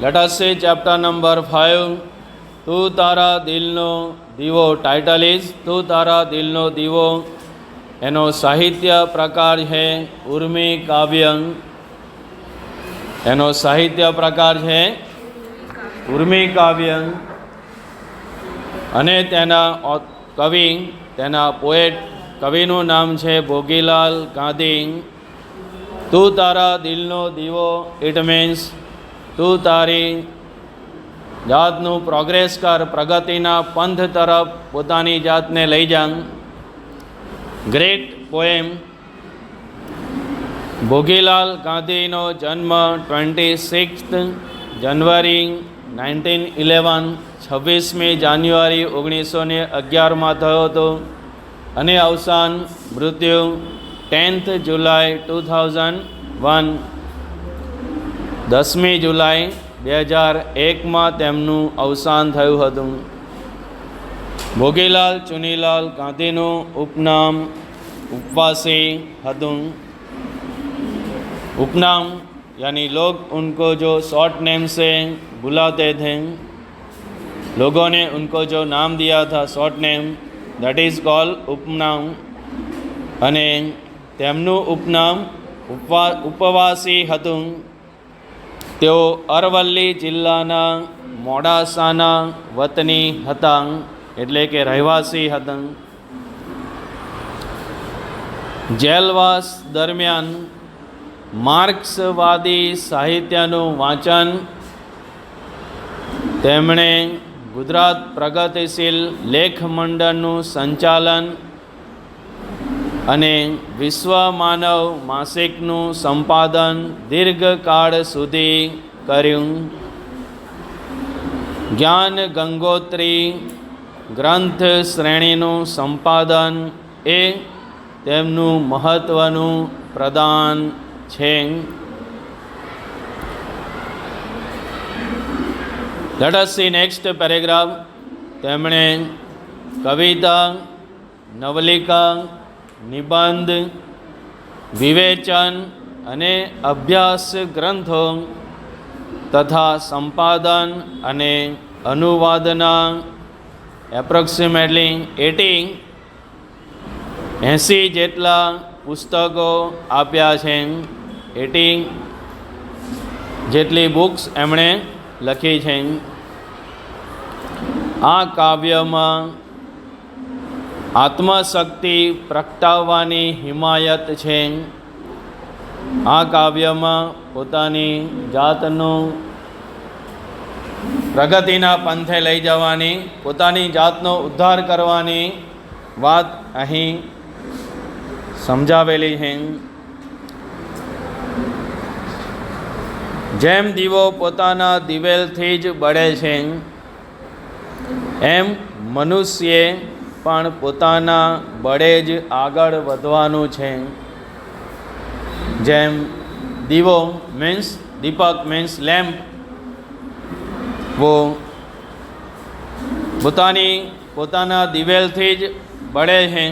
Late chapter number five તું તારા દિલનો દીવો ટાઇટલ ઇઝ, તું તારા દિલનો દીવો. એનો સાહિત્ય પ્રકાર છે ઉર્મી કાવ્ય. એનો સાહિત્ય પ્રકાર છે ઉર્મી કાવ્ય. અને તેના કવિ, તેના પોએટ કવિનું નામ છે ભોગીલાલ ગાંધી. તું તારા દિલનો દીવો ઇટ મીન્સ તું તારી જાતનું પ્રોગ્રેસ કર, પ્રગતિના પંથ તરફ પોતાની જાતને લઈ જા ગ્રેટ પોએમ ભોગીલાલ ગાંધીનો જન્મ twenty six January nineteen eleven છવ્વીસમી જાન્યુઆરી ઓગણીસો ને અગિયારમાં થયો હતો અને અવસાન મૃત્યુ tenth July two thousand one દસમી જુલાઈ બે હજાર એકમાં તેમનું અવસાન થયું હતું ભોગીલાલ ચુનીલાલ ગાંધીનું ઉપનામ ઉપવાસી હતું उपनाम यानी लोग उनको जो शॉर्ट नेम से बुलाते थे लोगों ने उनको जो नाम दिया था short name that is call उपनाम અને તેમનું ઉપનામ ઉપવા ઉપવાસી હતું તેઓ અરવલ્લી જિલ્લાના મોડાસાના વતની હતા, એટલે કે રહેવાસી હતા. જેલવાસ દરમિયાન માર્ક્સવાદી સાહિત્યનું વાંચન તેમણે ગુજરાત પ્રગતિશીલ લેખ મંડળનું સંચાલન અને વિશ્વ માનવ માસિકનું સંપાદન દીર્ઘકાળ સુધી કર્યું. જ્ઞાન ગંગોત્રી ગ્રંથ શ્રેણીનું સંપાદન એ તેમનું મહત્ત્વનું પ્રદાન છે. લેટ નેક્સ્ટ પેરેગ્રાફ તેમણે કવિતા, નવલિકા નિબંધ, વિવેચન અને અભ્યાસ ગ્રંથો તથા સંપાદન અને અનુવાદના એપ્રોક્સિમેટલી એટી એંસી જેટલા પુસ્તકો આપ્યા છે. એટી જેટલી બુક્સ એમણે લખી છે. આ કાવ્યમાં આત્મશક્તિ પ્રગટાવવાની હિમાયત છે. આ કાવ્યમાં પોતાની જાતનું પ્રગતિના પંથે લઈ જવાની, પોતાની જાતનો ઉદ્ધાર કરવાની વાત અહીં સમજાવેલી છે. જેમ દીવો પોતાના દિવેલથી જ બળે છે, એમ મનુષ્યે પણ પોતાના બળે જ આગળ વધવાનું છે જેમ દીવો મીન્સ દીપક મીન્સ લેમ્પ વો પોતાની પોતાના દિવેલથી જ બળે છે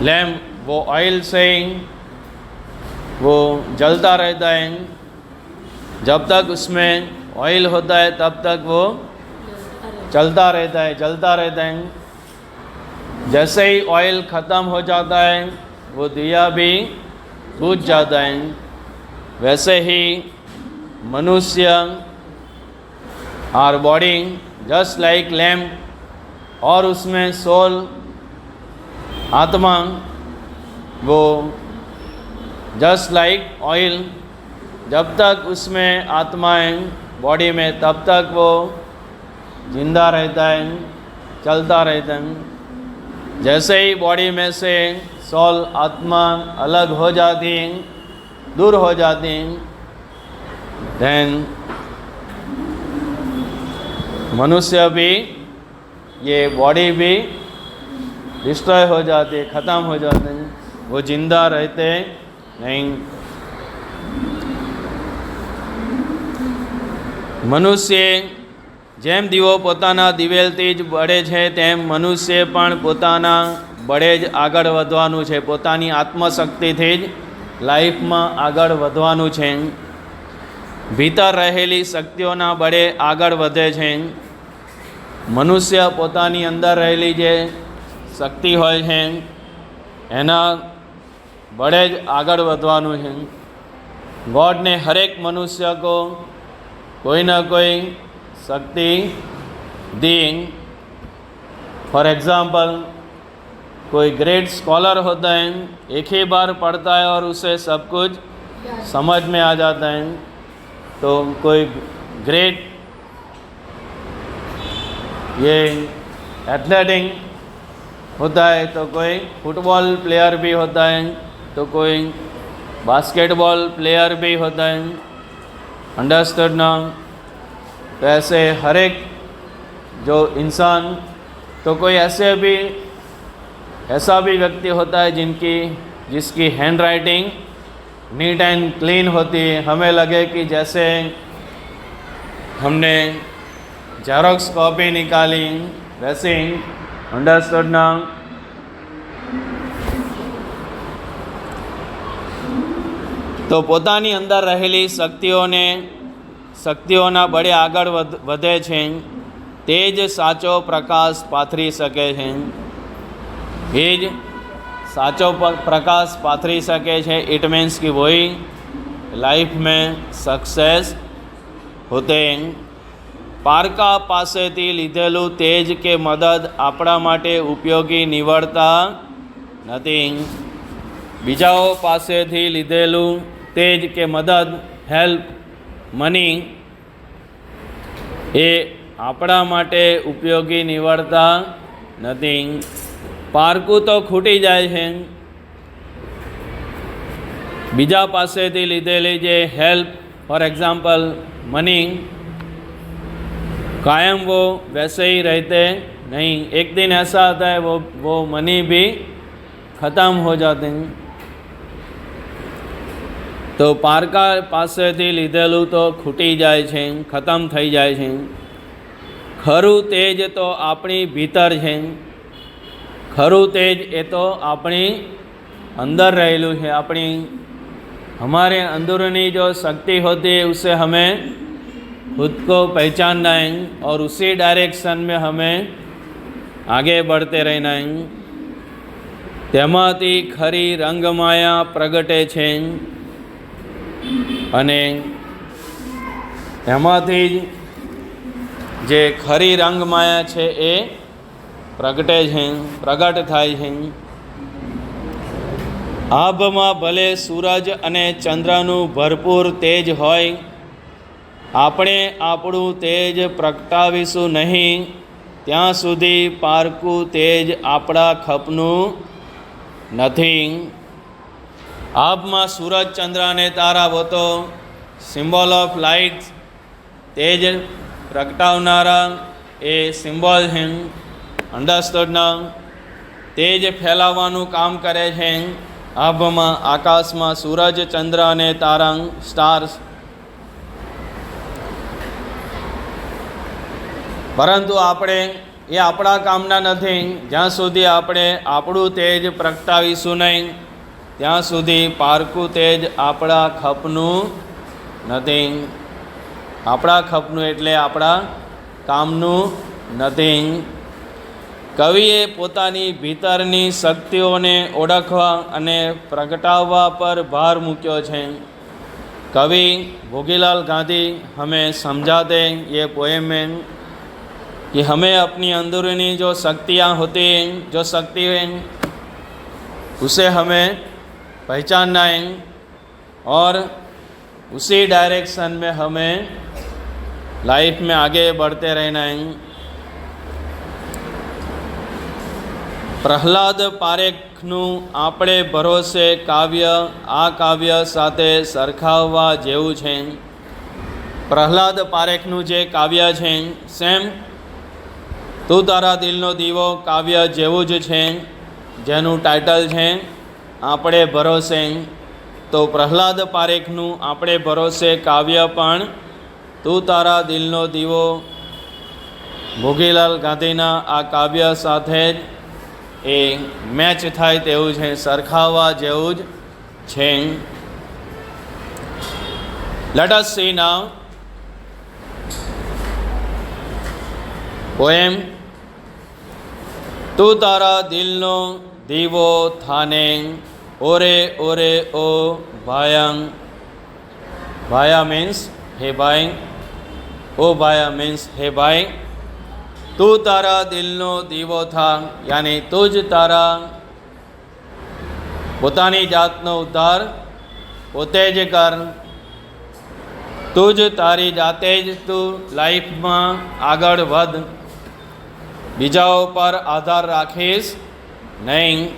लैम्प वो ऑयल से वो जलता रहता है जब तक उसमें ऑयल होता है तब तक वो चलता रहता है, जलता रहता है। जैसे ही ऑयल ख़त्म हो जाता है, वो दिया भी बुझ जाता है। वैसे ही मनुष्य our body just like lamp और उसमें सोल आत्मा, वो जस्ट लाइक ऑयल जब तक उसमें आत्माएँ बॉडी में, तब तक वो ज़िंदा रहता है, चलता रहता है। जैसे ही बॉडी में से सॉल आत्मा अलग हो जाती दूर हो जाती देन मनुष्य भी ये बॉडी भी डिस्ट्रॉय हो जाती ख़त्म हो जाते हैं। वो ज़िंदा रहते नहीं। मनुष्य જેમ દીવો પોતાના દિવેલથી જ બળે છે, તેમ મનુષ્ય પણ પોતાના બળે જ આગળ વધવાનું છે. પોતાની આત્મશક્તિથી જ લાઈફમાં આગળ વધવાનું છે. ભીતર રહેલી શક્તિઓના બળે આગળ વધે છે. મનુષ્ય પોતાની અંદર રહેલી જે શક્તિ હોય છે, એના બળે જ આગળ વધવાનું છે. ગોડને હરેક મનુષ્ય કો કોઈ ના કોઈ शक्ति दी फॉर एग्ज़ाम्पल कोई ग्रेट स्कॉलर होता है, एक ही बार पढ़ता है और उसे सब कुछ समझ में आ जाता है। तो कोई ग्रेट ये एथलेटिक होता है तो कोई फुटबॉल प्लेयर भी होता है तो कोई बास्केटबॉल प्लेयर भी होता है। अंडरस्टूड ना तो ऐसे हर एक जो इंसान तो कोई ऐसे भी ऐसा भी व्यक्ति होता है जिनकी जिसकी handwriting neat and clean होती है हमें लगे कि जैसे हमने जेरोक्स कॉपी निकाली वैसे ही अंडरस्टूड ना તો પોતાની અંદર રહેલી શક્તિઓને શક્તિઓના બળે આગળ વધ વધે છે તે જ સાચો પ્રકાશ પાથરી શકે છે એ જ સાચો પ- પ્રકાશ પાથરી શકે છે इट मीन्स कि वही लाइफ में सक्सेस होते हैं પારકા પાસેથી લીધેલું તેજ કે મદદ આપણા માટે ઉપયોગી નીવડતા નથી બીજાઓ પાસેથી લીધેલું તેજ કે મદદ હેલ્પ મની એ આપણા માટે ઉપયોગી નીવડતા નથી પારકું તો ખૂટી જાય છે બીજા પાસેથી લીધેલી જે હેલ્પ ફોર एग्जाम्पल मनी कायम वो वैसे ही रहते नहीं एक दिन ऐसा आता है वो वो मनी भी ख़त्म हो जाते हैं તો પારકા પાસેથી લીધેલું તો ખૂટી જાય છે ખતમ થઈ જાય છે ખરું તેજ તો આપણી ભીતર છે ખરું તેજ એ તો આપણી अंदर રહેલું છે આપણી हमारे अंदरूनी जो शक्ति होती है उसे हमें खुद को पहचानना है और उसी डायरेक्शन में हमें आगे बढ़ते रहना है તેમાંથી ખરી રંગમાયા પ્રગટે છે અને એમાંથી જ જે ખરી રંગમાયા છે એ પ્રગટે છે, પ્રગટ થાય છે. આભમાં ભલે સૂરજ અને ચંદ્રનું ભરપૂર તેજ હોય, આપણે આપણું તેજ પ્રગટાવીશું નહીં. ત્યાં સુધી પારકું તેજ આપણા ખપનું નથી. આભમાં સૂરજ ચંદ્ર અને તારા હોતો સિમ્બોલ ઓફ લાઇટ તેજ પ્રગટાવનારા એ સિમ્બોલ છે અંડરસ્ટુડના તેજ ફેલાવવાનું કામ કરે છે. આભમાં આકાશમાં સૂરજ ચંદ્ર અને તારા સ્ટાર્સ પરંતુ આપણે એ આપણા કામના નથી. જ્યાં સુધી આપણે આપણું તેજ પ્રગટાવીશું નહીં ત્યાં સુધી પારકું તેજ આપણા ખપનું નથી આપણા ખપનું એટલે આપણા કામનું નથી કવિએ પોતાની ભીતરની શક્તિઓને ઓળખવા અને પ્રગટાવવા પર ભાર મૂક્યો છે कवि भोगीलाल गांधी हमें समझाते ये पोएम में कि हमें अपनी अंदरूनी जो शक्तियाँ होती हैं जो शक्ति है उसे हमें पहचानना है और उसी डायरेक्शन में हमें लाइफ में आगे बढ़ते रहना है પ્રહલાદ પારેખનું આપણે ભરોસે કાવ્ય આ કાવ્ય સાથે સરખાવવા જેવું છે પ્રહલાદ પારેખનું જે કાવ્ય છે સેમ તું તારા દિલનો દીવો કાવ્ય જેવું જ છે જેનું ટાઇટલ છે આપણે ભરોસે. તો પ્રહલાદ પારેખનું આપણે ભરોસે કાવ્ય પણ તું તારા દિલનો દીવો. ભોગીલાલ ગાંધીના આ કાવ્ય સાથે જ એ મેચ થાય તેવું છે, સરખાવવા જેવું જ છે. Let us see now. તું તારા દિલનો દીવો થાને. ઓરે ઓરે, ઓ, ભાયંગ. ભાયા મીન્સ હે ભાઈ. ઓ ભાયા મીન્સ હે ભાઈ. તું તારા દિલનો દીવો થા યાની તું જ તારા પોતાની જાતનો ઉદ્ધાર પોતે જ કર. તું જ તારી જાતે જ તું લાઈફમાં આગળ વધ. બીજાઓ પર આધાર રાખીશ નહીં.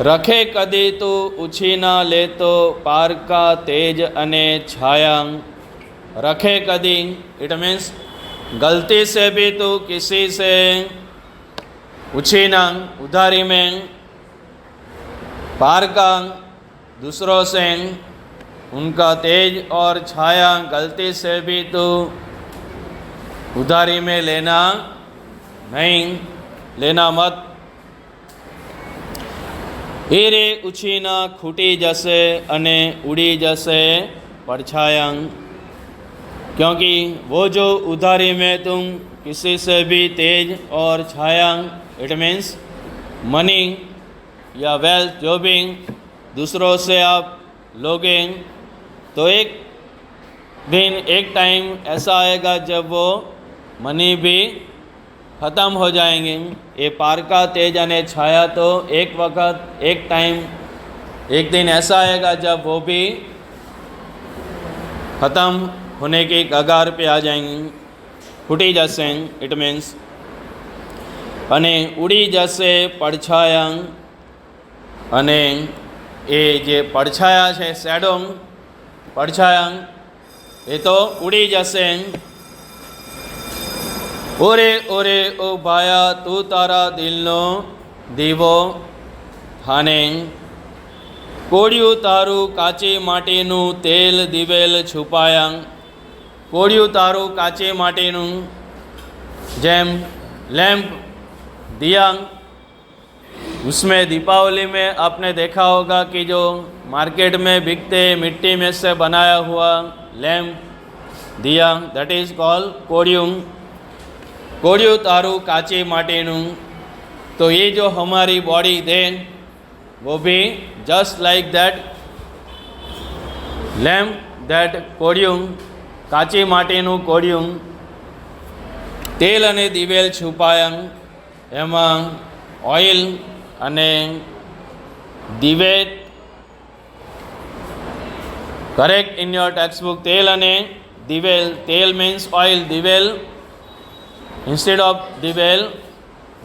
રખે કદી તું ઉછીના લેતો પારકા તેજ અને છાયા रखे कदी इट मीन्स गलती से भी तू किसी से उछीना उधारी में पार का दूसरों से उनका तेज और छाया गलती से भी तू उधारी में लेना नहीं लेना मत એ રે ઉછીના ખૂટી જશે અને ઉડી જશે પડછાયા क्योंकि वो जो उधारी में तुम किसी से भी तेज और छाया इट मीन्स मनी या वेल्थ जो भी दूसरों से आप लोगे तो एक दिन एक टाइम ऐसा आएगा जब वो मनी भी ख़त्म हो जाएंगे ये पार का तेज अने छाया तो एक वक्त एक टाइम एक दिन ऐसा आएगा जब वो भी ख़त्म होने की कगार पे आ जाएंगे ફૂટી જશે ઇટ મીન્સ અને ઉડી જશે પડછાયા અને એ જે પડછાયા છે શેડો પડછાયા એ તો ઉડી જશે ઓરે ઓરે ઓ ભાયા તું તારા દિલનો દીવો હાને કોડિયું તારું કાચે માટેનું તેલ દિવેલ છુપાયા કોડિયું તારું કાચે માટેનું જેમ લેમ્પ दिया उसमें दीपावली में आपने देखा होगा कि जो मार्केट में बिकते मिट्टी में से बनाया हुआ लैम्प दिया दैट इज़ कॉल कोडियम કોડ્યું તારું કાચી માટીનું. તો એ જો અમારી બોડી દેન વો be just like that lamp that કોડિયું કાચી માટીનું કોડિયું તેલ અને દિવેલ છુપાયમ એમાં ઓઇલ અને દિવેટ કરેક્ટ ઇન યોર ટેક્સ્ટબુક તેલ અને દિવેલ, તેલ means oil દિવેલ instead of દિવેલ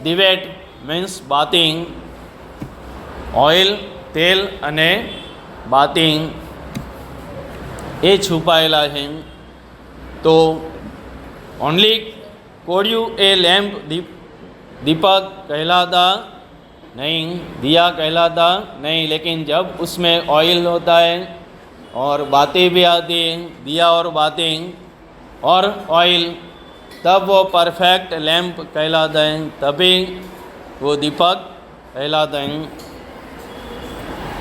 દિવેટ means બાતિંગ oil તેલ અને બાતિંગ એ છુપાયેલા છે तो ओनली कोड़ियू ए लैम्प दीप दीपक कहलाता नहीं दिया कहलाता नहीं लेकिन जब उसमें ऑयल होता है और बातें भी आती हैं दिया और बातें और ऑयल तब वो परफेक्ट लैम्प कहलाता है तभी वो दीपक कहलाता है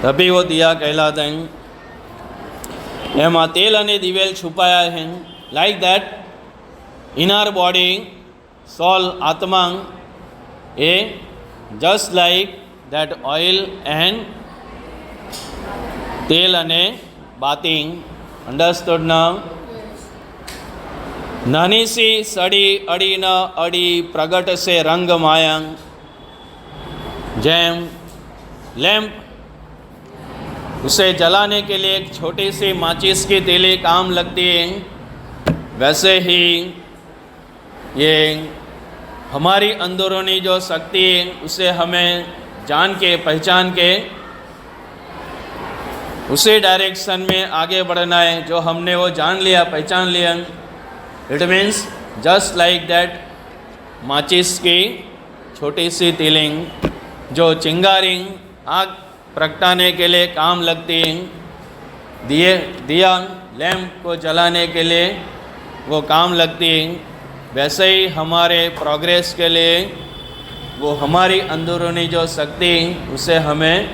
तभी वो दिया कहलाता है એમાં તેલ અને દિવેલ છુપાયા છે like that inner body soul atma a just like that oil and તેલ અને બાતિંગ અંડરસ્ટુડ now નાની સી સડી અડી ન અડી પ્રગટ સે રંગ માયા જેમ लैम्प उसे जलाने के लिए एक छोटी सी माचिस की तीली काम लगती है वैसे ही ये हमारी अंदरूनी जो शक्ति है उसे हमें जान के पहचान के उसी डायरेक्शन में आगे बढ़ना है जो हमने वो जान लिया पहचान लिया It means just like that माचिस की छोटी सी तिलिंग जो चिंगारिंग आग प्रगटाने के लिए काम लगती है, दिए, दिया लैम्प को जलाने के लिए वो काम लगती है, वैसे ही हमारे प्रोग्रेस के लिए वो हमारी अंदरूनी जो शक्ति उसे हमें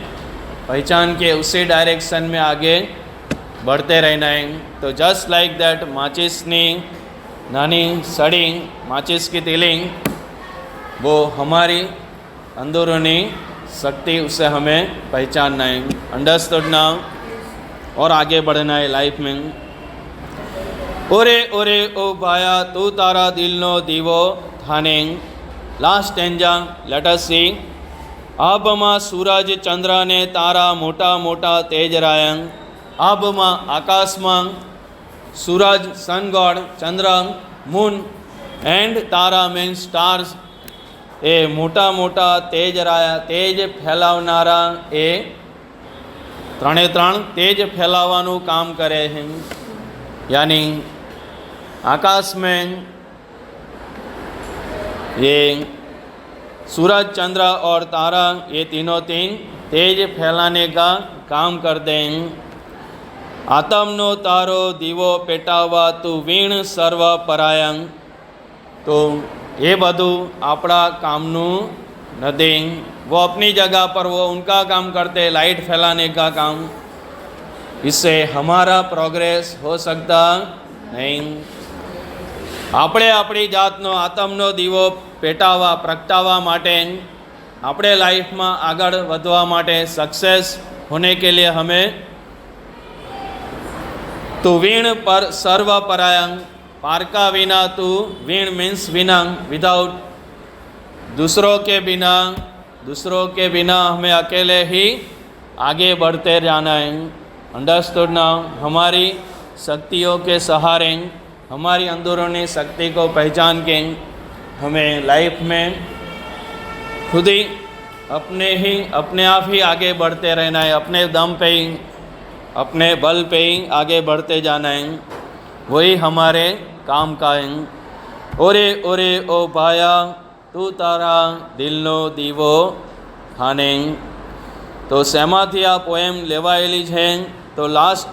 पहचान के उसी डायरेक्शन में आगे बढ़ते रहना है। तो जस्ट लाइक दैट माचिसनी नानी सड़ी माचिस की तिलिंग वो हमारी अंदरूनी शक्ति उसे हमें पहचानना है अंडरस्टूड ना और आगे बढ़ना है लाइफ में ઓરે ઓરે ઓ ભાયા તું તારા દિલનો દીવો થાને લાસ્ટ ટેન્જા લેટસ સી આભમાં સૂરજ ચંદ્ર ને તારા મોટા મોટા તેજ રાયંગ આભમાં આકાશમાં સૂરજ સન ગોડ ચંદ્ર મૂન એન્ડ તારા મીન સ્ટાર્સ એ મોટા મોટા તેજ રાયા તેજ ફેલાવનારા એ ત્રણે ત્રણ તેજ ફેલાવવાનું કામ કરે છે यानी आकाश में ये सूरज चंद्र और तारा ये तीनों तीन तेज फैलाने का काम करते हैं आत्मनो तारो दीवो पेटावा तू वीण सर्व परायण तो ये બધું આપણા કામનું નથી वो अपनी जगह पर वो उनका काम करते लाइट फैलाने का काम इससे हमारा प्रोग्रेस हो सकता નહીં આપણે આપણી જાતનો આતમનો દીવો પેટાવા પ્રગટાવવા માટે આપણે લાઈફમાં આગળ વધવા માટે सक्सेस होने के लिए हमें तू वीण पर सर्व परायण पारका विना तू वीण मीन्स विना विदाउट दूसरों के बिना दूसरों के बिना हमें अकेले ही आगे बढ़ते जाना है अंडरस्टूड ना? हमारी शक्तियों के सहारे, हमारी अंदरूनी शक्ति को पहचान के हमें लाइफ में खुद ही अपने ही, अपने आप ही आगे बढ़ते रहना है, अपने दम पे ही अपने बल पे ही आगे बढ़ते जाना है वही हमारे काम का है ઓરે ઓરે ઓ ભાયા તું તારા દિલનો દીવો ખાને તો શેમાંથી આ પોએમ લેવાયેલી છે તો લાસ્ટ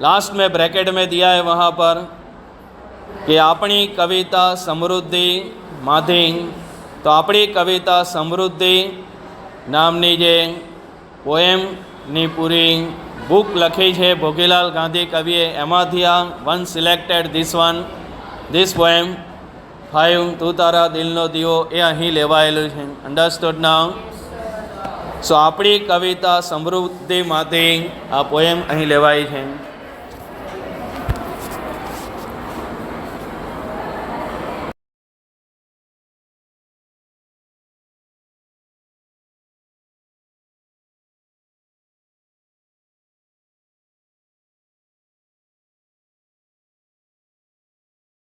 लास्ट में ब्रैकेट में दिया है वहाँ पर कि આપણી કવિતા સમૃદ્ધિ માંથી તો આપણી કવિતા સમૃદ્ધિ નામની જે પોએમની પૂરી બુક લખી છે ભોગીલાલ ગાંધી કવિએ. એમાંથી આ one selected this one this poem five તું તારા દિલનો દીવો, એ અહીં લેવાયેલું છે. અંડરસ્ટુડ નાવ સો આપણી કવિતા સમૃદ્ધિમાંથી આ પોએમ અહીં લેવાય છે.